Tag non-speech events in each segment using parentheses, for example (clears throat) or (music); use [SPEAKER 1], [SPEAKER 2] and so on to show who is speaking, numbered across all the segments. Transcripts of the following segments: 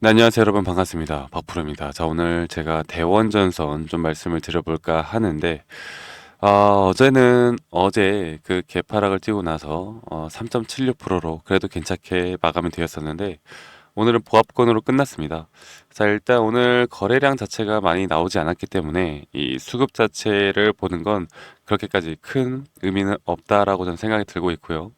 [SPEAKER 1] 네, 안녕하세요 여러분. 반갑습니다. 박프로입니다. 자 오늘 제가 대원전선 좀 말씀을 드려볼까 하는데 어, 어제는 어제 그 개파락을 띄고 나서 어, 3.76%로 그래도 괜찮게 마감이 되었었는데 오늘은 보합권으로 끝났습니다. 자, 일단 오늘 거래량 자체가 많이 나오지 않았기 때문에 이 수급 자체를 보는 건 그렇게까지 큰 의미는 없다라고 저는 생각이 들고 있고요.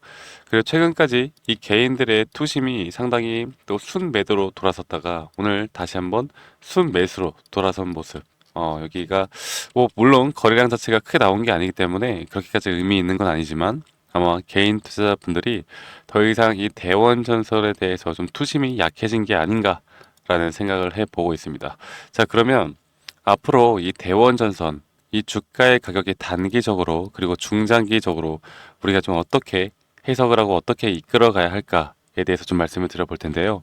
[SPEAKER 1] 그리고 최근까지 이 개인들의 투심이 상당히 또 순매도로 돌아섰다가 오늘 다시 한번 순매수로 돌아선 모습. 어, 여기가 뭐 물론 거래량 자체가 크게 나온 게 아니기 때문에 그렇게까지 의미 있는 건 아니지만 아마 개인 투자자분들이 더 이상 이 대원 전설에 대해서 좀 투심이 약해진 게 아닌가라는 생각을 해보고 있습니다. 자, 그러면 앞으로 이 대원 전선, 이 주가의 가격이 단기적으로 그리고 중장기적으로 우리가 좀 어떻게 해석을 하고 어떻게 이끌어 가야 할까에 대해서 좀 말씀을 드려볼 텐데요.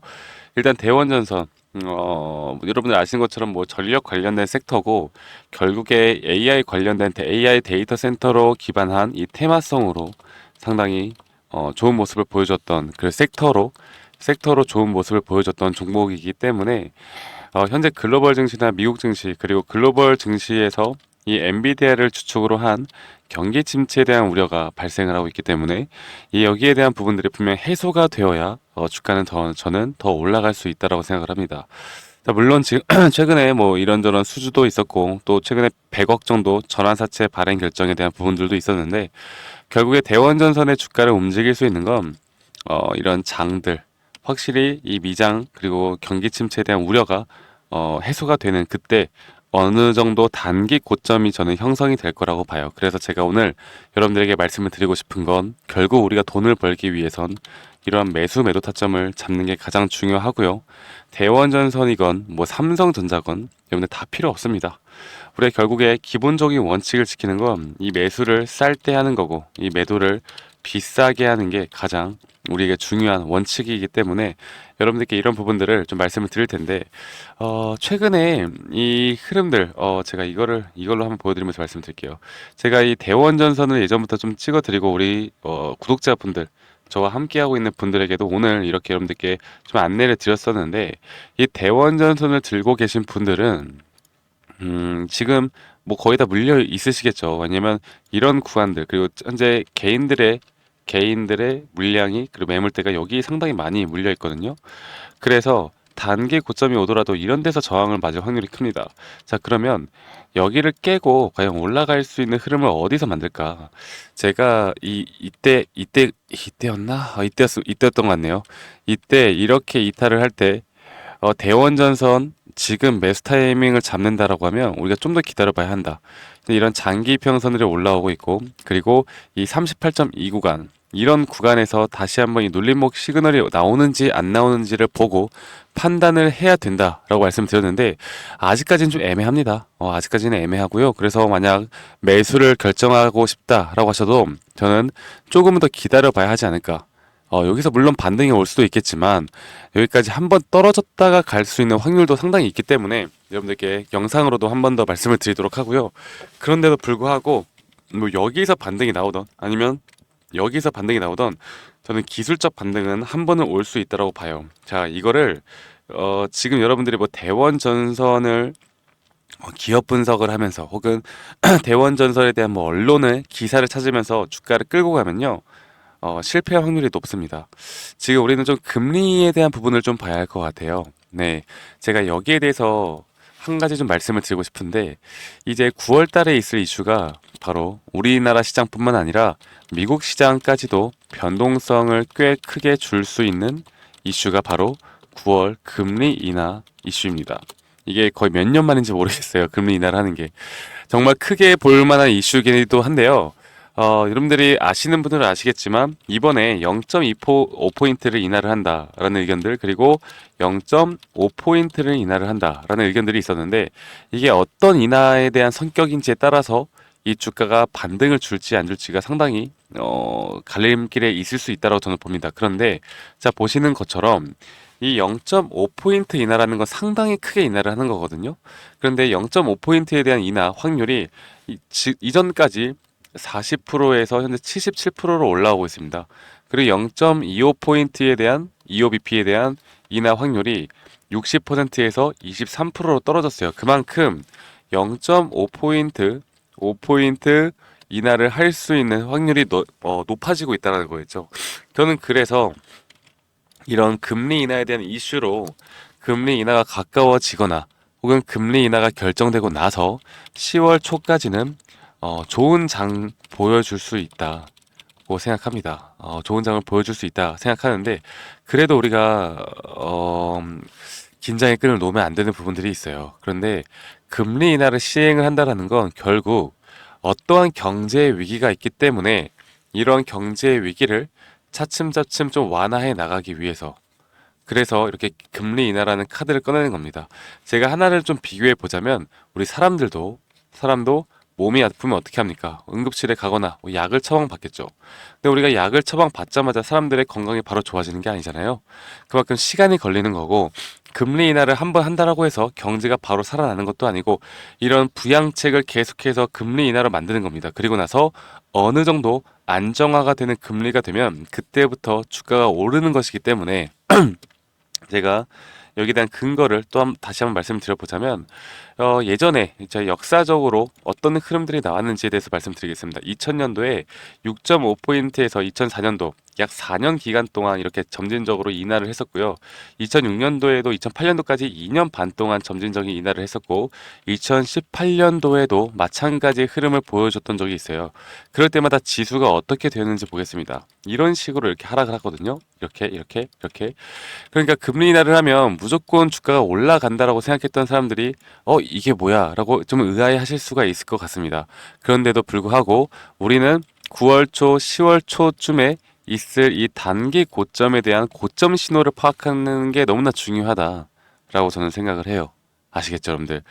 [SPEAKER 1] 일단 대원 전선, 어, 여러분들 아시는 것처럼 뭐 전력 관련된 섹터고 결국에 AI 관련된 AI 데이터 센터로 기반한 이 테마성으로 상당히 어, 좋은 모습을 보여줬던 그 섹터로 섹터로 좋은 모습을 보여줬던 종목이기 때문에 어, 현재 글로벌 증시나 미국 증시 그리고 글로벌 증시에서 이 엔비디아를 주축으로 한 경기 침체에 대한 우려가 발생을 하고 있기 때문에 이 여기에 대한 부분들이 분명 해소가 되어야 어, 주가는 더 저는 더 올라갈 수 있다라고 생각을 합니다. 자, 물론 지금 (clears throat) 최근에 뭐 이런저런 수주도 있었고 또 최근에 100억 정도 전환사채 발행 결정에 대한 부분들도 있었는데 결국에 대원전선의 주가를 움직일 수 있는 건 어, 이런 장들 확실히 이 미장 그리고 경기 침체에 대한 우려가 어, 해소가 되는 그때 어느 정도 단기 고점이 저는 형성이 될 거라고 봐요. 그래서 제가 오늘 여러분들에게 말씀을 드리고 싶은 건 결국 우리가 돈을 벌기 위해선 이러한 매수 매도 타점을 잡는 게 가장 중요하고요. 대원전선이건 뭐 삼성전자건 여러분들 다 필요 없습니다. 우리가 결국에 기본적인 원칙을 지키는 건 이 매수를 쌀 때 하는 거고 이 매도를 비싸게 하는 게 가장 우리에게 중요한 원칙이기 때문에 여러분들께 이런 부분들을 좀 말씀을 드릴 텐데 어 최근에 이 흐름들 어 제가 이거를 이걸로 한번 보여드리면서 말씀드릴게요. 제가 이 대원전선을 예전부터 좀 찍어드리고 우리 어 구독자분들 저와 함께하고 있는 분들에게도 오늘 이렇게 여러분들께 좀 안내를 드렸었는데 이 대원전선을 들고 계신 분들은 음, 지금 뭐 거의 다 물려 있으시겠죠. 왜냐면 이런 구간들 그리고 현재 개인들의 개인들의 물량이 그리고 매물대가 여기 상당히 많이 물려 있거든요. 그래서 단기 고점이 오더라도 이런 데서 저항을 맞을 확률이 큽니다. 자, 그러면 여기를 깨고 과연 올라갈 수 있는 흐름을 어디서 만들까? 제가 이 이때 이때 이때였나? 아, 이때였 이때였던 것 같네요. 이때 이렇게 이탈을 할때 어, 대원전선 지금 매수 타이밍을 잡는다라고 하면 우리가 좀 더 기다려봐야 한다. 이런 장기 평선들이 올라오고 있고 그리고 이 38.2 구간 이런 구간에서 다시 한번 이 눌림목 시그널이 나오는지 안 나오는지를 보고 판단을 해야 된다라고 말씀드렸는데 아직까지는 좀 애매합니다. 어, 아직까지는 애매하고요. 그래서 만약 매수를 결정하고 싶다라고 하셔도 저는 조금은 더 기다려 봐야 하지 않을까. 어, 여기서 물론 반등이 올 수도 있겠지만 여기까지 한번 떨어졌다가 갈 수 있는 확률도 상당히 있기 때문에 여러분들께 영상으로도 한 번 더 말씀을 드리도록 하고요. 그런데도 불구하고 뭐 여기서 반등이 나오던 아니면 여기서 반등이 나오던 저는 기술적 반등은 한 번은 올 수 있다고 봐요. 자, 이거를 어, 지금 여러분들이 뭐 대원 전선을 어, 기업 분석을 하면서 혹은 (clears throat) 대원 전선에 대한 뭐 언론의 기사를 찾으면서 주가를 끌고 가면요. 어, 실패할 확률이 높습니다. 지금 우리는 좀 금리에 대한 부분을 좀 봐야 할 것 같아요. 네. 제가 여기에 대해서 한 가지 좀 말씀을 드리고 싶은데, 이제 9월 달에 있을 이슈가 바로 우리나라 시장뿐만 아니라 미국 시장까지도 변동성을 꽤 크게 줄 수 있는 이슈가 바로 9월 금리 인하 이슈입니다. 이게 거의 몇 년 만인지 모르겠어요. 금리 인하를 하는 게. 정말 크게 볼 만한 이슈이기도 한데요. 어, 여러분들이 아시는 분들은 아시겠지만 이번에 0.25포인트를 인하를 한다라는 의견들 그리고 0.5포인트를 인하를 한다라는 의견들이 있었는데 이게 어떤 인하에 대한 성격인지에 따라서 이 주가가 반등을 줄지 안 줄지가 상당히 어, 갈림길에 있을 수 있다고 저는 봅니다. 그런데 자 보시는 것처럼 이 0.5포인트 인하라는 건 상당히 크게 인하를 하는 거거든요. 그런데 0.5포인트에 대한 인하 확률이 이, 지, 이전까지 40%에서 현재 77%로 올라오고 있습니다. 그리고 0.25포인트에 대한 25bp에 대한 인하 확률이 60%에서 23%로 떨어졌어요. 그만큼 0.5포인트, 5포인트 인하를 할 수 있는 확률이 노, 어, 높아지고 있다는 거였죠. 저는 그래서 이런 금리 인하에 대한 이슈로 금리 인하가 가까워지거나 혹은 금리 인하가 결정되고 나서 10월 초까지는 어, 좋은 장 보여줄 수 있다고 생각합니다. 어, 좋은 장을 보여줄 수 있다 생각하는데 그래도 우리가 어, 긴장의 끈을 놓으면 안 되는 부분들이 있어요. 그런데 금리 인하를 시행을 한다라는 건 결국 어떠한 경제 위기가 있기 때문에 이런 경제 위기를 차츰차츰 좀 완화해 나가기 위해서 그래서 이렇게 금리 인하라는 카드를 꺼내는 겁니다. 제가 하나를 좀 비교해 보자면 우리 사람들도 사람도 몸이 아프면 어떻게 합니까? 응급실에 가거나 뭐 약을 처방 받겠죠. 근데 우리가 약을 처방 받자마자 사람들의 건강이 바로 좋아지는 게 아니잖아요. 그만큼 시간이 걸리는 거고 금리 인하를 한 번 한다라고 해서 경제가 바로 살아나는 것도 아니고 이런 부양책을 계속해서 금리 인하로 만드는 겁니다. 그리고 나서 어느 정도 안정화가 되는 금리가 되면 그때부터 주가가 오르는 것이기 때문에 (clears throat) 제가 여기에 대한 근거를 또 한, 다시 한번 말씀드려보자면 어, 예전에 이제 역사적으로 어떤 흐름들이 나왔는지에 대해서 말씀드리겠습니다. 2000년도에 6.5포인트에서 2004년도 약 4년 기간 동안 이렇게 점진적으로 인하를 했었고요. 2006년도에도 2008년도까지 2년 반 동안 점진적인 인하를 했었고 2018년도에도 마찬가지의 흐름을 보여줬던 적이 있어요. 그럴 때마다 지수가 어떻게 되었는지 보겠습니다. 이런 식으로 이렇게 하락을 하거든요. 이렇게 이렇게 이렇게 그러니까 금리 인하를 하면 무조건 주가가 올라간다라고 생각했던 사람들이 어 이게 뭐야라고 좀 의아해하실 수가 있을 것 같습니다. 그런데도 불구하고 우리는 9월 초, 10월 초쯤에 있을 이 단기 고점에 대한 고점 신호를 파악하는 게 너무나 중요하다라고 저는 생각을 해요. 아시겠죠, 여러분들?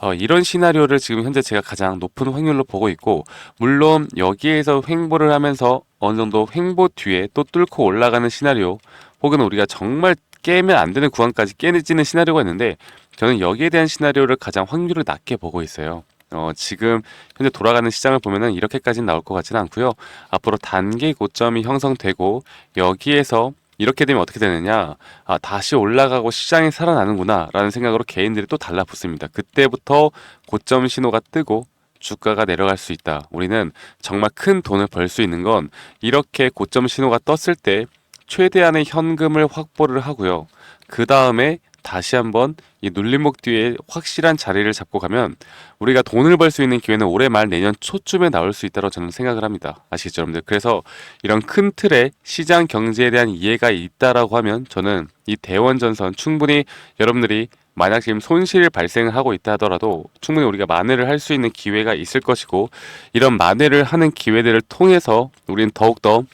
[SPEAKER 1] 어, 이런 시나리오를 지금 현재 제가 가장 높은 확률로 보고 있고, 물론 여기에서 횡보를 하면서 어느 정도 횡보 뒤에 또 뚫고 올라가는 시나리오, 혹은 우리가 정말 깨면 안 되는 구간까지 깨지는 시나리오가 있는데, 저는 여기에 대한 시나리오를 가장 확률을 낮게 보고 있어요. 어, 지금 현재 돌아가는 시장을 보면은 이렇게까지는 나올 것 같지는 않고요. 앞으로 단기 고점이 형성되고 여기에서 이렇게 되면 어떻게 되느냐? 아, 다시 올라가고 시장이 살아나는구나 라는 생각으로 개인들이 또 달라붙습니다. 그때부터 고점 신호가 뜨고 주가가 내려갈 수 있다. 우리는 정말 큰 돈을 벌 수 있는 건 이렇게 고점 신호가 떴을 때 최대한의 현금을 확보를 하고요. 그 다음에 다시 한번 이 눌림목 뒤에 확실한 자리를 잡고 가면 우리가 돈을 벌 수 있는 기회는 올해 말 내년 초쯤에 나올 수 있다고 저는 생각을 합니다. 아시겠죠, 여러분들? 그래서 이런 큰 틀의 시장 경제에 대한 이해가 있다라고 하면 저는 이 대원전선 충분히 여러분들이 만약 지금 손실 발생을 하고 있다 하더라도 충분히 우리가 만회를 할 수 있는 기회가 있을 것이고 이런 만회를 하는 기회들을 통해서 우리는 더욱더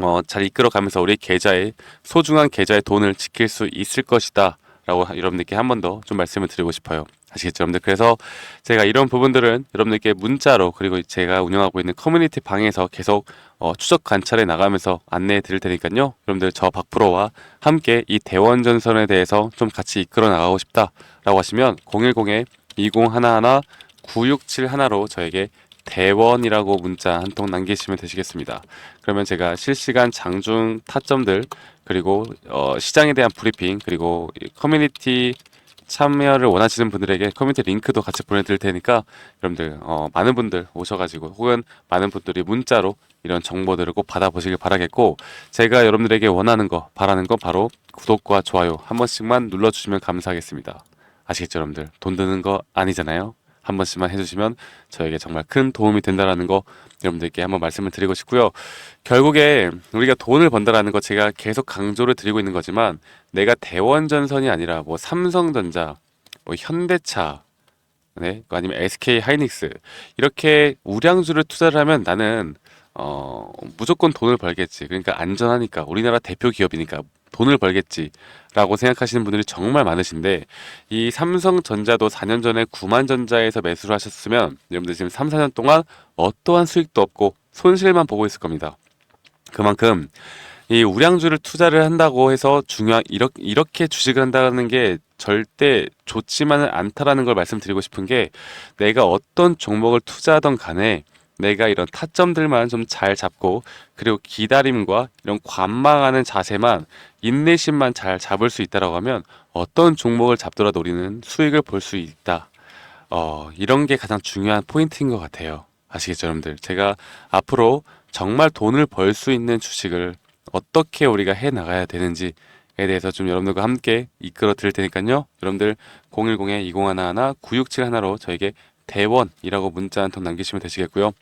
[SPEAKER 1] 어, 잘 이끌어가면서 우리 계좌에 소중한 계좌의 돈을 지킬 수 있을 것이다. 라고 여러분들께 한 번 더 좀 말씀을 드리고 싶어요. 아시겠죠, 여러분들? 그래서 제가 이런 부분들은 여러분들께 문자로 그리고 제가 운영하고 있는 커뮤니티 방에서 계속 어, 추적 관찰해 나가면서 안내해 드릴 테니까요. 여러분들 저 박프로와 함께 이 대원 전선에 대해서 좀 같이 이끌어 나가고 싶다라고 하시면 010에 2011 9671로 저에게 대원이라고 문자 한 통 남기시면 되시겠습니다. 그러면 제가 실시간 장중 타점들 그리고 어, 시장에 대한 브리핑 그리고 커뮤니티 참여를 원하시는 분들에게 커뮤니티 링크도 같이 보내드릴 테니까 여러분들 어, 많은 분들 오셔가지고 혹은 많은 분들이 문자로 이런 정보들을 꼭 받아보시길 바라겠고 제가 여러분들에게 원하는 거 바라는 거 바로 구독과 좋아요 한 번씩만 눌러주시면 감사하겠습니다. 아시겠죠 여러분들 돈 드는 거 아니잖아요. 한 번씩만 해주시면 저에게 정말 큰 도움이 된다라는 거 여러분들께 한번 말씀을 드리고 싶고요. 결국에 우리가 돈을 번다라는 거 제가 계속 강조를 드리고 있는 거지만 내가 대원전선이 아니라 뭐 삼성전자, 뭐 현대차, 네, 아니면 SK 하이닉스 이렇게 우량주를 투자를 하면 나는 어 무조건 돈을 벌겠지. 그러니까 안전하니까 우리나라 대표 기업이니까 돈을 벌겠지라고 생각하시는 분들이 정말 많으신데 이 삼성전자도 4년 전에 9만 전자에서 매수를 하셨으면 여러분들 지금 3, 4년 동안 어떠한 수익도 없고 손실만 보고 있을 겁니다. 그만큼 이 우량주를 투자를 한다고 해서 중요한 이렇게, 이렇게 주식을 한다는 게 절대 좋지만은 않다라는 걸 말씀드리고 싶은 게 내가 어떤 종목을 투자하던 간에 내가 이런 타점들만 좀 잘 잡고 그리고 기다림과 이런 관망하는 자세만 인내심만 잘 잡을 수 있다라고 하면 어떤 종목을 잡더라도 우리는 수익을 볼 수 있다. 어, 이런 게 가장 중요한 포인트인 것 같아요. 아시겠죠, 여러분들? 제가 앞으로 정말 돈을 벌 수 있는 주식을 어떻게 우리가 해 나가야 되는지에 대해서 좀 여러분들과 함께 이끌어 드릴 테니까요. 여러분들 010-2011-9671로 저에게 대원이라고 문자 한 통 남기시면 되시겠고요.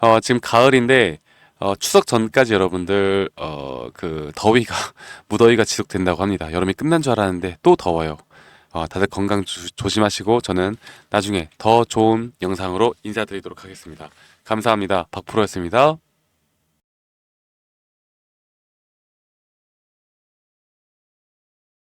[SPEAKER 1] 어, 지금 가을인데 어, 추석 전까지 여러분들 어, 그 더위가 (laughs) 무더위가 지속된다고 합니다. 여름이 끝난 줄 알았는데 또 더워요. 어, 다들 건강 주- 조심하시고 저는 나중에 더 좋은 영상으로 인사드리도록 하겠습니다. 감사합니다. 박프로였습니다.